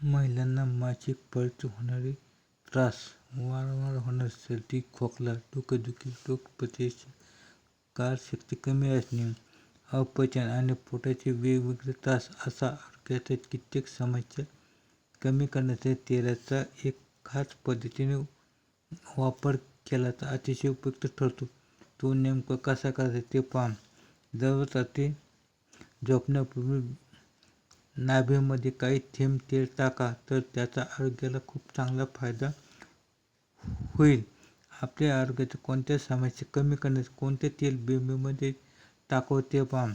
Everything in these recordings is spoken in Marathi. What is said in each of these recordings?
महिलांना मासिक पाळीत होणारे त्रास वारंवार होणारी सर्दी खोकला डोकेदुखी रोगप्रतिकारशक्ती कमी असणे अपचन आणि पोटाचे वेगवेगळे त्रास अशा आरोग्याच्या कित्येक समस्या कमी करण्यासाठी तेलाचा एक खास पद्धतीने वापर केला तर अतिशय उपयुक्त ठरतो. तो नेमका कसा करायचा ते पहा. दररोज रात्री झोपण्यापूर्वी नाभीमध्ये काही थेंब तेल टाका तर त्याचा आरोग्याला खूप चांगला फायदा होईल. आपल्या आरोग्याच्या कोणत्या समस्या कमी करण्यास कोणते तेल बिंबीमध्ये टाकावं ते पहा.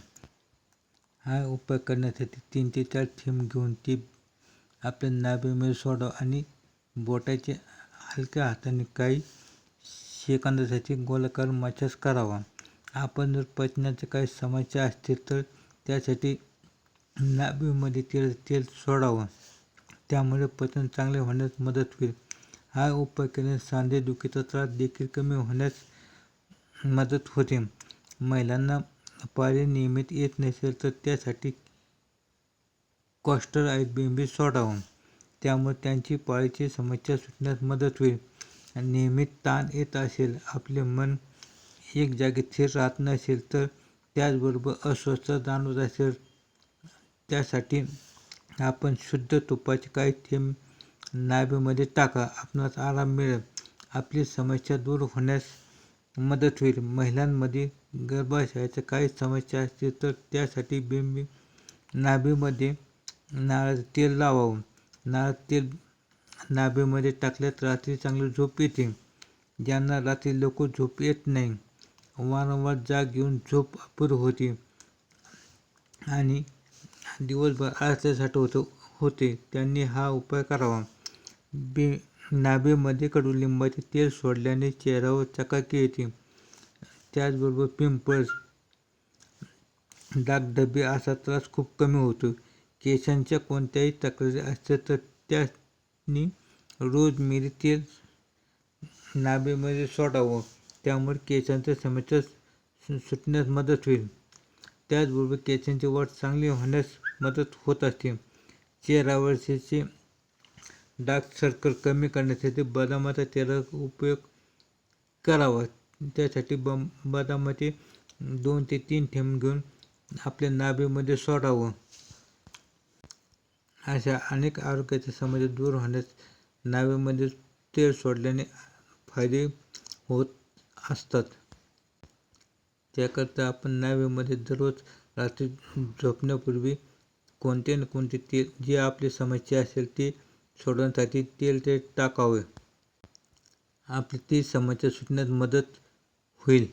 हा उपाय करण्यासाठी तीन ते चार थेंब घेऊन ते आपल्या नाभीमध्ये सोडावं आणि बोटाचे हलक्या हाताने काही सेकंदासाठी गोलाकार मसाज करावा. आपण जर पचनाच्या काही समस्या असतील तर त्यासाठी नाभीमध्ये तेल तेल सोडावं. त्यामुळे पचन चांगले होण्यास मदत होईल. हा उपाय केल्याने सांधेदुखीचा त्रास देखील कमी होण्यास मदत होते. महिलांना पाळी नियमित येत नसेल तर त्यासाठी कॉस्टर आयुर्वेदिक सोडावं. त्यामुळे त्यांची पाळीची समस्या सुटण्यास मदत होईल. नियमित ताण येत असेल आपले मन एक जागी स्थिर राहत नसेल तर त्याचबरोबर अस्वस्थ जाणवत असेल त्यासाठी आपण शुद्ध तुपाचे काही थेंब नाभीमध्ये टाका. आपणास आराम मिळेल. आपली समस्या दूर होण्यास मदत होईल. महिलांमध्ये गर्भाशयाच्या काही समस्या असतील तर त्यासाठी बिंबी नाभीमध्ये नारळ तेल लावावं. नारळ तेल नाभीमध्ये टाकल्यास रात्री चांगली झोप येते. ज्यांना रात्री लवकर झोप येत नाही वारंवार जाग येऊन झोप अपूर होते. आणि दिवसभर आळसासाठी साठवत होते. त्यांनी हा उपाय करावा. बे नाभीमध्ये कडुलिंबाचे तेल सोडल्याने चेहऱ्यावर चकाकी येते. त्याचबरोबर पिंपल्स डागडबे असा त्रास खूप कमी होतो. केसांच्या कोणत्याही तक्रारी असतील तर त्यांनी रोज मिरी तेल नाभीमध्ये सोडावं. त्यामुळे केसांच्या समस्या सुटण्यास मदत होईल. त्याचबरोबर केसांची वाढ चांगली होण्यास मदत होत असते. चेहऱ्यावरचे डार्क सर्कल कमी करण्यासाठी बदामाचा तेलाचा उपयोग करावा. त्यासाठी बम बदामाचे दोन ते तीन थेंब घेऊन आपल्या नाभीमध्ये सोडावं. अशा अनेक आरोग्याच्या समस्या दूर होण्यास नावेमध्ये तेल सोडल्याने फायदे होत असतात. त्याकरता आपण नावेमध्ये दररोज रात्री झोपण्यापूर्वी कोणते न कोणते तेल जे आपली समस्या असेल ते सोडवण्यासाठी तेल ते टाकावे. आपली ती समस्या सुटण्यास मदत होईल.